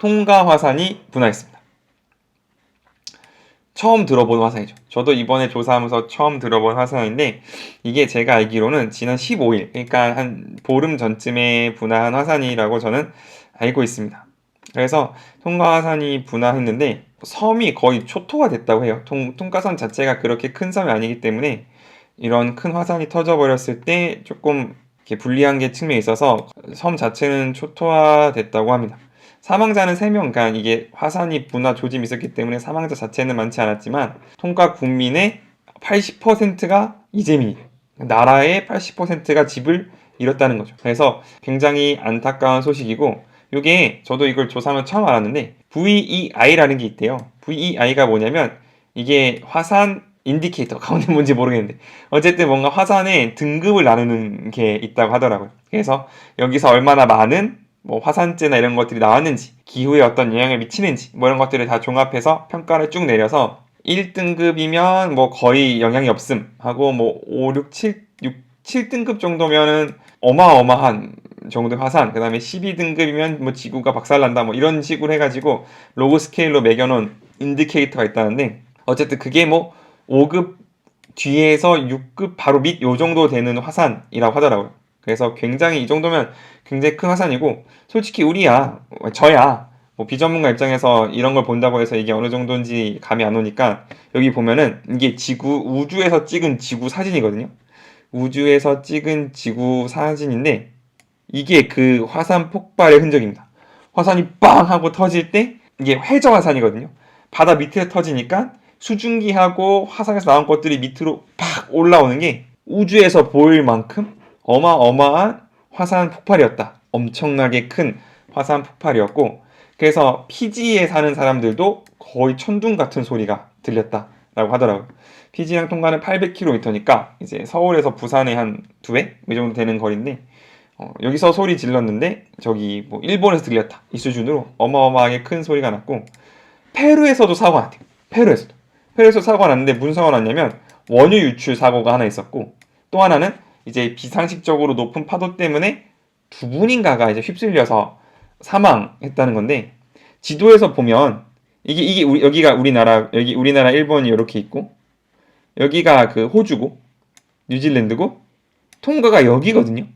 통가 화산이 분화했습니다. 처음 들어본 화산이죠. 저도 이번에 조사하면서 처음 들어본 화산인데 이게 제가 알기로는 지난 15일, 그러니까 한 보름 전쯤에 분화한 화산이라고 저는 알고 있습니다. 그래서 통가 화산이 분화했는데 섬이 거의 초토화 됐다고 해요. 통, 통가섬 자체가 그렇게 큰 섬이 아니기 때문에 이런 큰 화산이 터져버렸을 때 조금 이렇게 불리한 게 측면이 있어서 섬 자체는 초토화 됐다고 합니다. 사망자는 3명, 그러니까 이게 화산이 분화 조짐이 있었기 때문에 사망자 자체는 많지 않았지만 통가 국민의 80%가 이재민이에요. 나라의 80%가 집을 잃었다는 거죠. 그래서 굉장히 안타까운 소식이고 이게 저도 이걸 조사하면 처음 알았는데 VEI라는 게 있대요. VEI가 뭐냐면 이게 화산 인디케이터 가운데 뭔지 모르겠는데 어쨌든 뭔가 화산의 등급을 나누는 게 있다고 하더라고요. 그래서 여기서 얼마나 많은 뭐 화산재나 이런 것들이 나왔는지 기후에 어떤 영향을 미치는지 뭐 이런 것들을 다 종합해서 평가를 쭉 내려서 1등급이면 뭐 거의 영향이 없음 하고 뭐 5, 6, 7, 6, 7등급 정도면은 어마어마한 정도의 화산 그 다음에 12등급이면 뭐 지구가 박살난다 뭐 이런 식으로 해가지고 로그 스케일로 매겨놓은 인디케이터가 있다는데 어쨌든 그게 뭐 5급 뒤에서 6급 바로 밑 요 정도 되는 화산이라고 하더라고요. 그래서 굉장히 이 정도면 굉장히 큰 화산이고 솔직히 우리야 저야 뭐 비전문가 입장에서 이런 걸 본다고 해서 이게 어느 정도인지 감이 안 오니까 여기 보면은 이게 지구 우주에서 찍은 지구 사진이거든요. 우주에서 찍은 지구 사진인데 이게 그 화산 폭발의 흔적입니다. 화산이 빵 하고 터질 때 이게 회저 화산이거든요. 바다 밑에 터지니까 수증기하고 화산에서 나온 것들이 밑으로 팍 올라오는 게 우주에서 보일 만큼 어마어마한 화산 폭발이었다. 엄청나게 큰 화산 폭발이었고 그래서 피지에 사는 사람들도 거의 천둥 같은 소리가 들렸다라고 하더라고요. 피지랑 통과는 800km니까 이제 서울에서 부산에 한 두 배? 이 정도 되는 거리인데 어, 여기서 소리 질렀는데 저기 뭐 일본에서 들렸다 이 수준으로 어마어마하게 큰 소리가 났고 페루에서도 사고가 났대요. 페루에서도 페루에서 사고가 났는데 무슨 사고가 났냐면 원유 유출 사고가 하나 있었고 또 하나는 이제 비상식적으로 높은 파도 때문에 두 분인가가 이제 휩쓸려서 사망했다는 건데 지도에서 보면 이게 이게 우리, 여기가 우리나라 여기 우리나라 일본이 이렇게 있고 여기가 그 호주고 뉴질랜드고 통가가 여기거든요.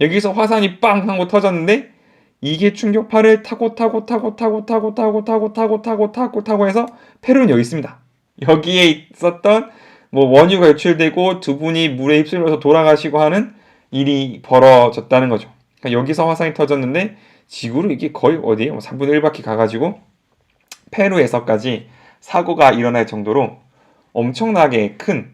여기서 화산이 빵 하고 터졌는데 이게 충격파를 타고 타고 타고 타고 타고 타고 타고 타고 타고 타고 타고 해서 페루는 여기 있습니다. 여기에 있었던 뭐 원유가 유출되고 두 분이 물에 휩쓸려서 돌아가시고 하는 일이 벌어졌다는 거죠. 그러니까 여기서 화산이 터졌는데 지구로 이게 거의 어디에 3분의 1바퀴 가가지고 페루에서까지 사고가 일어날 정도로 엄청나게 큰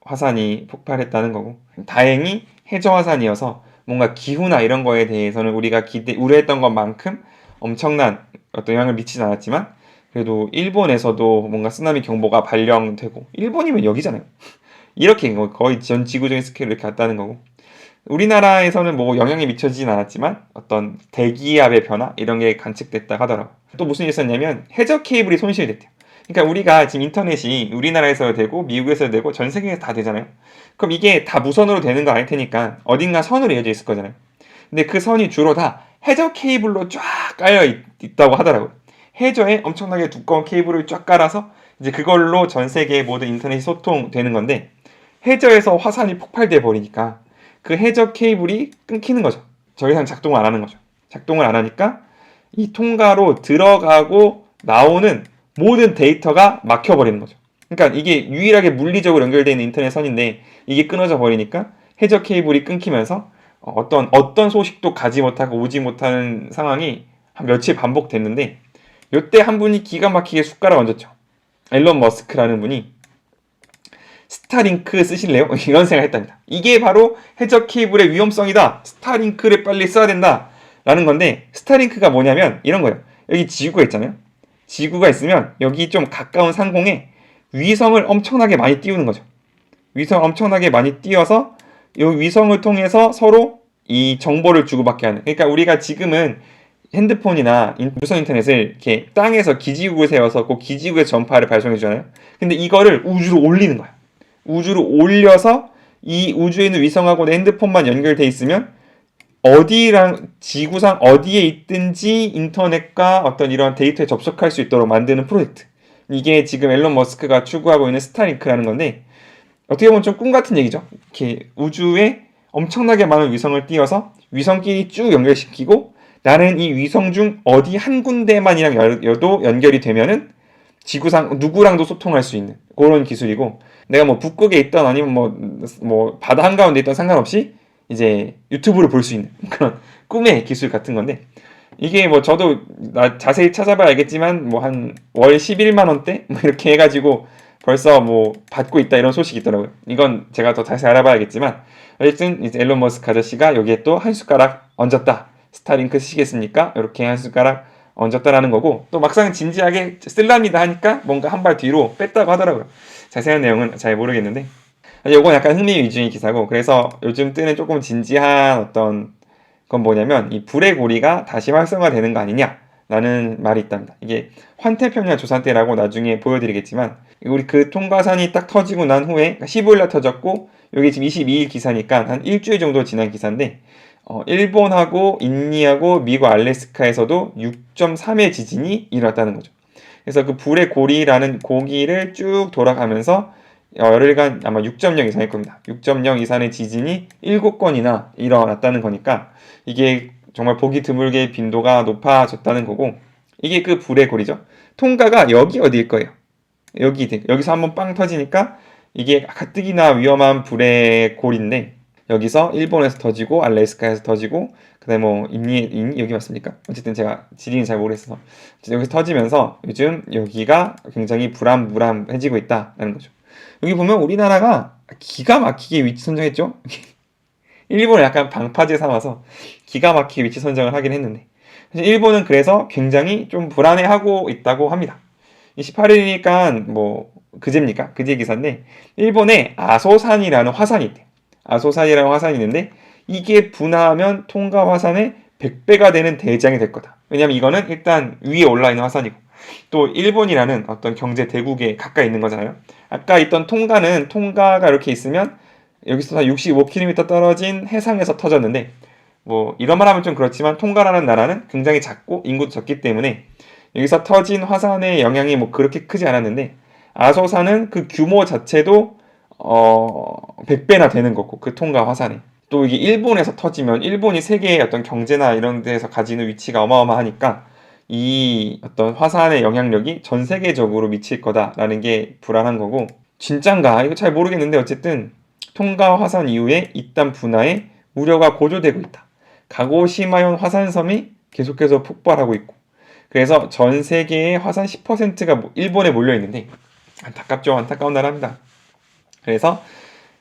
화산이 폭발했다는 거고 다행히 해저 화산이어서 뭔가 기후나 이런 거에 대해서는 우리가 기대 우려했던 것만큼 엄청난 어떤 영향을 미치지 않았지만 그래도 일본에서도 뭔가 쓰나미 경보가 발령되고 일본이면 여기잖아요. 이렇게 거의 전 지구적인 스케일로 이렇게 갔다는 거고 우리나라에서는 뭐 영향이 미쳐지진 않았지만 어떤 대기압의 변화 이런 게 관측됐다 하더라고. 또 무슨 일이 있었냐면 해저 케이블이 손실이 됐대요. 그러니까 우리가 지금 인터넷이 우리나라에서 되고 미국에서 되고 전 세계에서 다 되잖아요. 그럼 이게 다 무선으로 되는 거 아닐 테니까 어딘가 선으로 이어져 있을 거잖아요. 근데 그 선이 주로 다 해저 케이블로 쫙 깔려 있, 다고 하더라고요. 해저에 엄청나게 두꺼운 케이블을 쫙 깔아서 이제 그걸로 전 세계 모든 인터넷이 소통되는 건데 해저에서 화산이 폭발돼 버리니까 그 해저 케이블이 끊기는 거죠. 더 이상 작동을 안 하는 거죠. 작동을 안 하니까 이 통과로 들어가고 나오는 모든 데이터가 막혀버리는 거죠. 그러니까 이게 유일하게 물리적으로 연결되어 있는 인터넷 선인데 이게 끊어져 버리니까 해저 케이블이 끊기면서 어떤 어떤 소식도 가지 못하고 오지 못하는 상황이 한 며칠 반복됐는데 이때 한 분이 기가 막히게 숟가락 얹었죠. 앨런 머스크라는 분이 스타링크 쓰실래요? 이런 생각을 했답니다. 이게 바로 해저 케이블의 위험성이다. 스타링크를 빨리 써야 된다. 라는 건데 스타링크가 뭐냐면 이런 거예요. 여기 지구가 있잖아요. 지구가 있으면 여기 좀 가까운 상공에 위성을 엄청나게 많이 띄우는 거죠. 위성 엄청나게 많이 띄워서 이 위성을 통해서 서로 이 정보를 주고받게 하는. 그러니까 우리가 지금은 핸드폰이나 무선 인터넷을 이렇게 땅에서 기지국을 세워서 그 기지국의 전파를 발송해 주잖아요. 근데 이거를 우주로 올리는 거야. 우주로 올려서 이 우주에 있는 위성하고 내 핸드폰만 연결돼 있으면 어디랑 지구상 어디에 있든지 인터넷과 어떤 이런 데이터에 접속할 수 있도록 만드는 프로젝트. 이게 지금 앨런 머스크가 추구하고 있는 스타링크라는 건데 어떻게 보면 좀 꿈 같은 얘기죠. 이렇게 우주에 엄청나게 많은 위성을 띄워서 위성끼리 쭉 연결시키고 나는 이 위성 중 어디 한 군데만이랑 여도 연결이 되면은 지구상 누구랑도 소통할 수 있는 그런 기술이고 내가 뭐 북극에 있던 아니면 뭐, 뭐 바다 한가운데 있던 상관없이 이제 유튜브를 볼 수 있는 그런 꿈의 기술 같은 건데 이게 뭐 저도 나 자세히 찾아봐야 알겠지만 뭐 한 월 11만 원대 뭐 이렇게 해가지고 벌써 뭐 받고 있다 이런 소식이 있더라고요. 이건 제가 더 자세히 알아봐야겠지만 어쨌든 이제 앨런 머스크 아저씨가 여기에 또 한 숟가락 얹었다. 스타링크 쓰시겠습니까? 이렇게 한 숟가락 얹었다라는 거고 또 막상 진지하게 쓸랍니다 하니까 뭔가 한 발 뒤로 뺐다고 하더라고요. 자세한 내용은 잘 모르겠는데 요건 약간 흥미 위주의 기사고 그래서 요즘 뜨는 조금 진지한 어떤 건 뭐냐면 이 불의 고리가 다시 활성화되는 거 아니냐라는 말이 있답니다. 이게 환태평양 조산 때라고 나중에 보여드리겠지만 우리 그 통과선이 딱 터지고 난 후에 15일 날 터졌고 여기 지금 22일 기사니까 한 일주일 정도 지난 기사인데 어, 일본하고 인니하고 미국 알래스카에서도 6.3의 지진이 일어났다는 거죠. 그래서 그 불의 고리라는 고기를 쭉 돌아가면서 열흘간 아마 6.0 이상일 겁니다. 6.0 이상의 지진이 7건이나 일어났다는 거니까 이게 정말 보기 드물게 빈도가 높아졌다는 거고 이게 그 불의 고리죠. 통과가 여기 어디일 거예요. 여기 여기서 한번 빵 터지니까 이게 가뜩이나 위험한 불의 고리인데 여기서 일본에서 터지고 알래스카에서 터지고 그다음에 뭐 인니 인니 여기 맞습니까? 어쨌든 제가 지리는 잘 모르겠어서 여기서 터지면서 요즘 여기가 굉장히 불안불안해지고 있다라는 거죠. 여기 보면 우리나라가 기가 막히게 위치 선정했죠. 일본을 약간 방파제 삼아서 기가 막히게 위치 선정을 하긴 했는데 일본은 그래서 굉장히 좀 불안해하고 있다고 합니다. 28일이니까 뭐 그제입니까? 그제 기사인데 일본에 아소산이라는 화산이 있대. 아소산이라는 화산이 있는데 이게 분화하면 통가 화산의 100배가 되는 대장이 될 거다. 왜냐면 이거는 일단 위에 올라 있는 화산이고 또 일본이라는 어떤 경제 대국에 가까이 있는 거잖아요. 아까 있던 통가는 통가가 이렇게 있으면 여기서 65km 떨어진 해상에서 터졌는데 뭐 이런 말 하면 좀 그렇지만 통가라는 나라는 굉장히 작고 인구도 적기 때문에 여기서 터진 화산의 영향이 뭐 그렇게 크지 않았는데 아소산은 그 규모 자체도 어 100배나 되는 거고 그 통가 화산이 또 이게 일본에서 터지면 일본이 세계의 어떤 경제나 이런 데서 가지는 위치가 어마어마하니까 이 어떤 화산의 영향력이 전 세계적으로 미칠 거다라는 게 불안한 거고 진짠가 이거 잘 모르겠는데 어쨌든 통가 화산 이후에 이딴 분화에 우려가 고조되고 있다. 가고시마현 화산섬이 계속해서 폭발하고 있고 그래서 전 세계의 화산 10%가 일본에 몰려 있는데 안타깝죠 안타까운 나라입니다. 그래서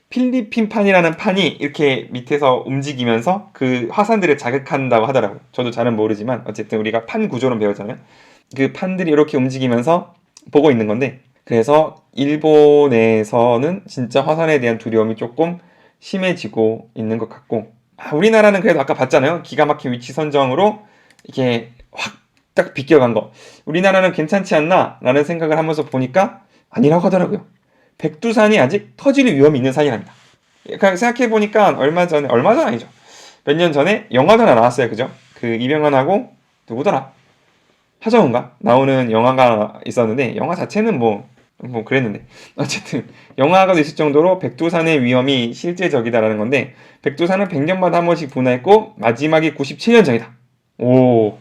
필리핀 판이라는 판이 이렇게 밑에서 움직이면서 그 화산들을 자극한다고 하더라고요. 저도 잘은 모르지만 어쨌든 우리가 판 구조는 배우잖아요. 그 판들이 이렇게 움직이면서 보고 있는 건데 그래서 일본에서는 진짜 화산에 대한 두려움이 조금 심해지고 있는 것 같고 아, 우리나라는 그래도 아까 봤잖아요. 기가 막힌 위치 선정으로 이게 확 딱 비껴간 거. 우리나라는 괜찮지 않나? 라는 생각을 하면서 보니까 아니라고 하더라고요. 백두산이 아직 터질 위험이 있는 산이랍니다. 그냥 생각해 보니까 얼마 전에 얼마 전 아니죠. 몇 년 전에 영화도 하나 나왔어요. 그죠? 그 이병헌하고 누구더라? 하정우인가? 나오는 영화가 있었는데 영화 자체는 뭐, 뭐 그랬는데 어쨌든 영화가 있을 정도로 백두산의 위험이 실제적이다라는 건데 백두산은 100년마다 한 번씩 분화했고 마지막이 97년 전이다. 오.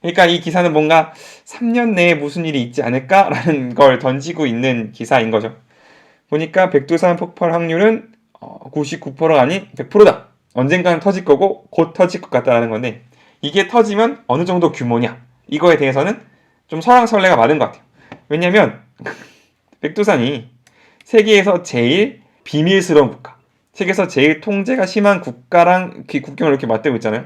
그러니까 이 기사는 뭔가 3년 내에 무슨 일이 있지 않을까라는 걸 던지고 있는 기사인 거죠. 보니까 백두산 폭발 확률은 99%가 어, 아닌 100%다. 언젠가는 터질 거고 곧 터질 것 같다라는 건데 이게 터지면 어느 정도 규모냐 이거에 대해서는 좀 설왕설래가 많은 것 같아요. 왜냐면 백두산이 세계에서 제일 비밀스러운 국가, 세계에서 제일 통제가 심한 국가랑 국경을 이렇게 맞대고 있잖아요.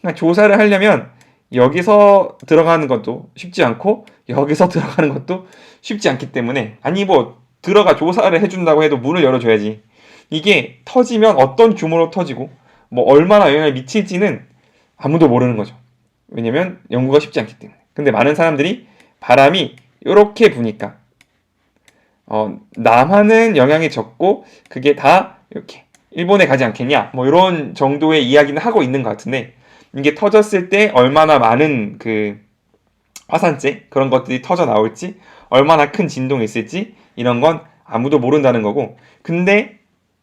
그러니까 조사를 하려면 여기서 들어가는 것도 쉽지 않고 여기서 들어가는 것도 쉽지 않기 때문에 아니 뭐 들어가 조사를 해준다고 해도 문을 열어줘야지. 이게 터지면 어떤 규모로 터지고 뭐 얼마나 영향을 미칠지는 아무도 모르는 거죠. 왜냐면 연구가 쉽지 않기 때문에. 근데 많은 사람들이 바람이 이렇게 부니까 어, 남하는 영향이 적고 그게 다 이렇게 일본에 가지 않겠냐 뭐 이런 정도의 이야기는 하고 있는 것 같은데 이게 터졌을 때 얼마나 많은 그 화산재 그런 것들이 터져 나올지 얼마나 큰 진동이 있을지 이런 건 아무도 모른다는 거고. 근데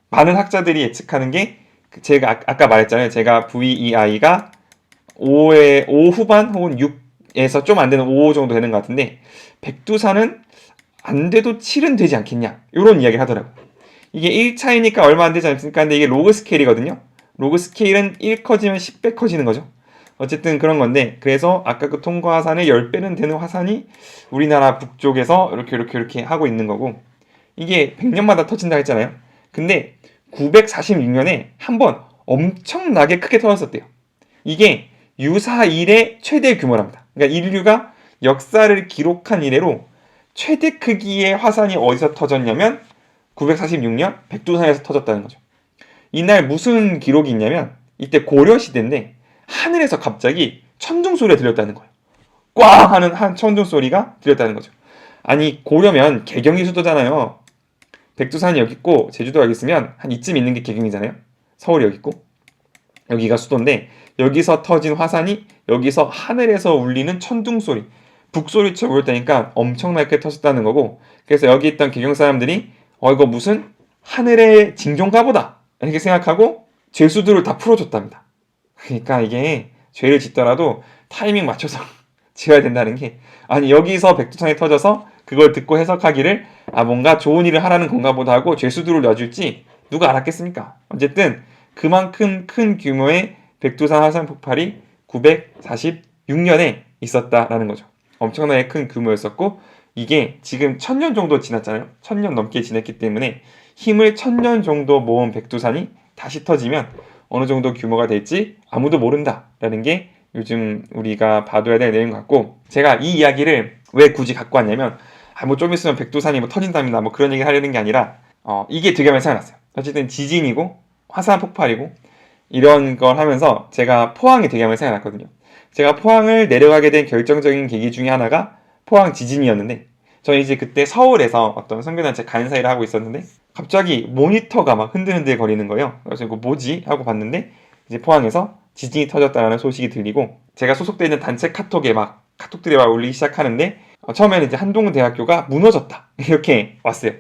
많은 학자들이 예측하는 게 제가 아- 아까 말했잖아요. 제가 VEI가 5에 5 후반 혹은 6에서 좀 안 되는 5 정도 되는 것 같은데 백두산은 안 돼도 7은 되지 않겠냐? 이런 이야기를 하더라고요 이게 1차이니까 얼마 안 되지 않습니까? 근데 이게 로그 스케일이거든요. 로그 스케일은 1 커지면 10배 커지는 거죠 어쨌든 그런 건데 그래서 아까 그 통과 화산의 10배는 되는 화산이 우리나라 북쪽에서 이렇게 이렇게 이렇게 하고 있는 거고 이게 100년마다 터진다 했잖아요. 근데 946년에 한 번 엄청나게 크게 터졌었대요. 이게 유사 이래 최대 규모랍니다. 그러니까 인류가 역사를 기록한 이래로 최대 크기의 화산이 어디서 터졌냐면 946년 백두산에서 터졌다는 거죠. 이날 무슨 기록이 있냐면 이때 고려 시대인데 하늘에서 갑자기 천둥 소리가 들렸다는 거예요. 꽝 하는 한 천둥 소리가 들렸다는 거죠. 아니 고려면 개경이 수도잖아요. 백두산이 여기 있고 제주도가 여기 있으면 한 이쯤 있는 게 개경이잖아요. 서울이 여기 있고 여기가 수도인데 여기서 터진 화산이 여기서 하늘에서 울리는 천둥 소리 북소리처럼 울렸다니까 엄청나게 터졌다는 거고 그래서 여기 있던 개경 사람들이 어 이거 무슨 하늘의 징조인가 보다 이렇게 생각하고 죄수들을 다 풀어줬답니다. 그러니까 이게 죄를 짓더라도 타이밍 맞춰서 지어야 된다는 게 아니 여기서 백두산이 터져서 그걸 듣고 해석하기를 아 뭔가 좋은 일을 하라는 건가 보다 하고 죄수들을 놔줄지 누가 알았겠습니까? 어쨌든 그만큼 큰 규모의 백두산 화산 폭발이 946년에 있었다라는 거죠. 엄청나게 큰 규모였었고 이게 지금 천년 정도 지났잖아요. 천년 넘게 지났기 때문에 힘을 천년 정도 모은 백두산이 다시 터지면 어느 정도 규모가 될지 아무도 모른다라는 게 요즘 우리가 봐둬야 될 내용 같고 제가 이 이야기를 왜 굳이 갖고 왔냐면 아 뭐 좀 있으면 백두산이 뭐 터진답니다 뭐 그런 얘기 하려는 게 아니라 어 이게 되게 많이 생각났어요. 어쨌든 지진이고 화산 폭발이고 이런 걸 하면서 제가 포항이 되게 많이 생각났거든요. 제가 포항을 내려가게 된 결정적인 계기 중에 하나가 포항 지진이었는데 저는 이제 그때 서울에서 어떤 선교단체 간사일을 하고 있었는데 갑자기 모니터가 막 흔들흔들 거리는 거예요. 그래서 이거 뭐지? 하고 봤는데 이제 포항에서 지진이 터졌다는 소식이 들리고 제가 소속돼 있는 단체 카톡에 막 카톡들이 막 올리기 시작하는데 어, 처음에는 이제 한동대학교가 무너졌다 이렇게 왔어요.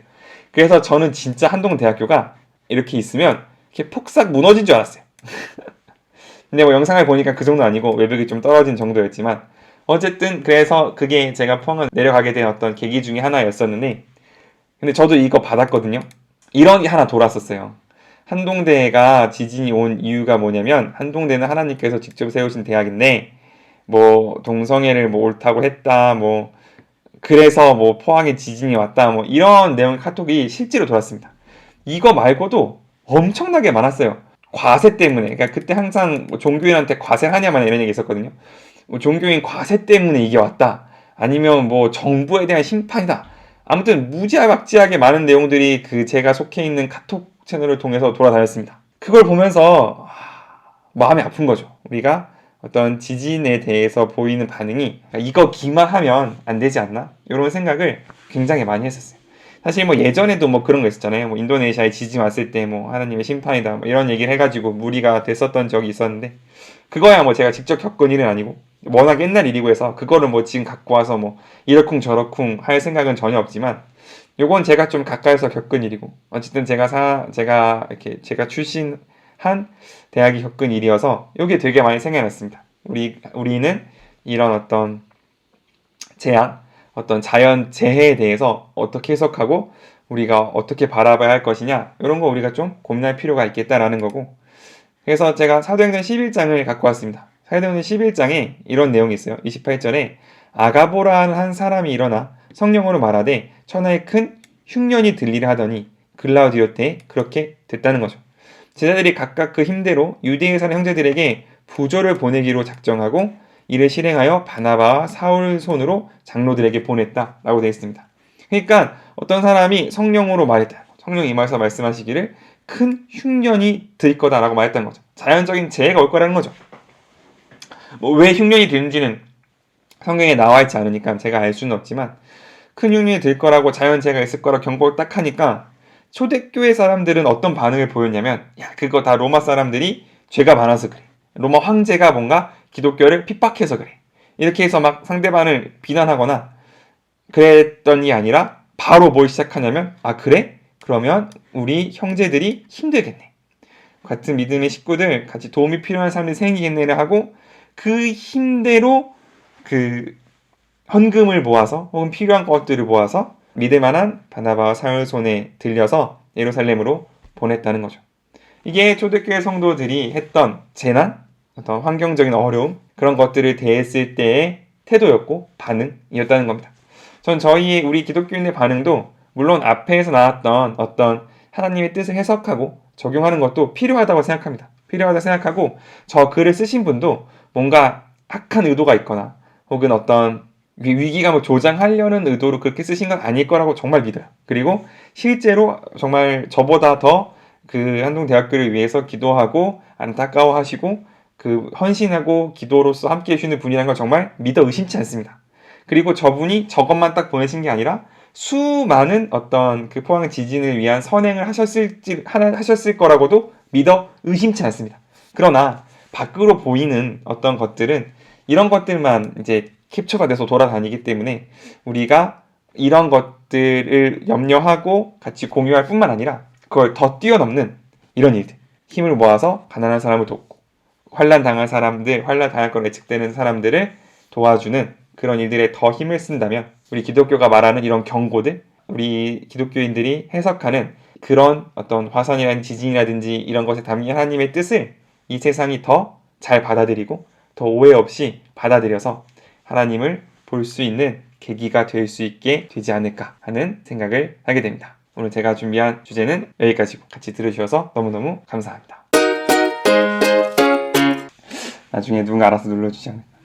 그래서 저는 진짜 한동대학교가 이렇게 있으면 이렇게 폭삭 무너진 줄 알았어요. 근데 뭐 영상을 보니까 그 정도 아니고 외벽이 좀 떨어진 정도였지만 어쨌든 그래서 그게 제가 포항을 내려가게 된 어떤 계기 중에 하나였었는데 근데 저도 이거 받았거든요. 이런 게 하나 돌았었어요. 한동대가 지진이 온 이유가 뭐냐면 한동대는 하나님께서 직접 세우신 대학인데 뭐 동성애를 뭐 옳다고 했다 뭐 그래서 뭐 포항에 지진이 왔다 뭐 이런 내용 카톡이 실제로 돌았습니다. 이거 말고도 엄청나게 많았어요. 과세 때문에 그러니까 그때 항상 뭐 종교인한테 과세하냐만 이런 얘기 있었거든요. 뭐 종교인 과세 때문에 이게 왔다. 아니면 뭐 정부에 대한 심판이다. 아무튼 무지막지하게 많은 내용들이 그 제가 속해 있는 카톡 채널을 통해서 돌아다녔습니다. 그걸 보면서 하, 마음이 아픈 거죠. 우리가 어떤 지진에 대해서 보이는 반응이 이거 기만 하면 안 되지 않나? 이런 생각을 굉장히 많이 했었어요. 사실 뭐 예전에도 뭐 그런 거 있었잖아요. 뭐 인도네시아에 지진 왔을 때 뭐 하나님의 심판이다 뭐 이런 얘기를 해가지고 무리가 됐었던 적이 있었는데 그거야 뭐 제가 직접 겪은 일은 아니고 워낙 옛날 일이고 해서 그거를 뭐 지금 갖고 와서 뭐 이러쿵 저러쿵 할 생각은 전혀 없지만 요건 제가 좀 가까이서 겪은 일이고 어쨌든 제가 사 제가 이렇게 제가 출신한 대학이 겪은 일이어서 요게 되게 많이 생각났습니다. 우리 우리는 이런 어떤 재앙, 어떤 자연 재해에 대해서 어떻게 해석하고 우리가 어떻게 바라봐야 할 것이냐 이런 거 우리가 좀 고민할 필요가 있겠다라는 거고 그래서 제가 사도행전 11장을 갖고 왔습니다. 사도행전 11장에 이런 내용이 있어요. 28절에 아가보라는 한 사람이 일어나 성령으로 말하되 천하에 큰 흉년이 들리려 하더니 글라우디오 때 그렇게 됐다는 거죠. 제자들이 각각 그 힘대로 유대에 사는 형제들에게 부조를 보내기로 작정하고 이를 실행하여 바나바와 사울 손으로 장로들에게 보냈다라고 되어 있습니다. 그러니까 어떤 사람이 성령으로 말했다. 성령 임하셔서 말씀하시기를 큰 흉년이 들 거다라고 말했다는 거죠. 자연적인 재해가 올 거라는 거죠. 뭐 왜 흉년이 드는지는 성경에 나와 있지 않으니까 제가 알 수는 없지만 큰 흉년이 들 거라고 자연재해가 있을 거라 경고를 딱 하니까 초대교회 사람들은 어떤 반응을 보였냐면 야 그거 다 로마 사람들이 죄가 많아서 그래. 로마 황제가 뭔가 기독교를 핍박해서 그래. 이렇게 해서 막 상대방을 비난하거나 그랬던 게 아니라 바로 뭘 시작하냐면 아 그래? 그러면 우리 형제들이 힘들겠네. 같은 믿음의 식구들 같이 도움이 필요한 사람들이 생기겠네를 하고 그 힘대로 그 헌금을 모아서 혹은 필요한 것들을 모아서 믿을 만한 바나바와 사울 손에 들려서 예루살렘으로 보냈다는 거죠. 이게 초대교회 성도들이 했던 재난, 어떤 환경적인 어려움 그런 것들을 대했을 때의 태도였고 반응이었다는 겁니다. 전 저희의 우리 기독교인의 반응도 물론 앞에서 나왔던 어떤 하나님의 뜻을 해석하고 적용하는 것도 필요하다고 생각합니다. 필요하다 생각하고 저 글을 쓰신 분도 뭔가 악한 의도가 있거나 혹은 어떤 위- 위기감을 조장하려는 의도로 그렇게 쓰신 건 아닐 거라고 정말 믿어요. 그리고 실제로 정말 저보다 더 그 한동 대학교를 위해서 기도하고 안타까워하시고 그 헌신하고 기도로서 함께 해주시는 분이라는 걸 정말 믿어 의심치 않습니다. 그리고 저분이 저것만 딱 보내신 게 아니라 수많은 어떤 그 포항 지진을 위한 선행을 하셨을지 하나 하셨을 거라고도 믿어 의심치 않습니다. 그러나 밖으로 보이는 어떤 것들은 이런 것들만 이제 캡처가 돼서 돌아다니기 때문에 우리가 이런 것들을 염려하고 같이 공유할 뿐만 아니라 그걸 더 뛰어넘는 이런 일들 힘을 모아서 가난한 사람을 돕고 환란 당할 사람들 환란 당할 거로 예측되는 사람들을 도와주는 그런 일들에 더 힘을 쓴다면 우리 기독교가 말하는 이런 경고들 우리 기독교인들이 해석하는 그런 어떤 화산이라든지 지진이라든지 이런 것에 담긴 하나님의 뜻을 이 세상이 더 잘 받아들이고 더 오해 없이 받아들여서 하나님을 볼 수 있는 계기가 될 수 있게 되지 않을까 하는 생각을 하게 됩니다. 오늘 제가 준비한 주제는 여기까지고 같이 들으셔서 너무너무 감사합니다. 나중에 누군가 알아서 눌러주지 않을까.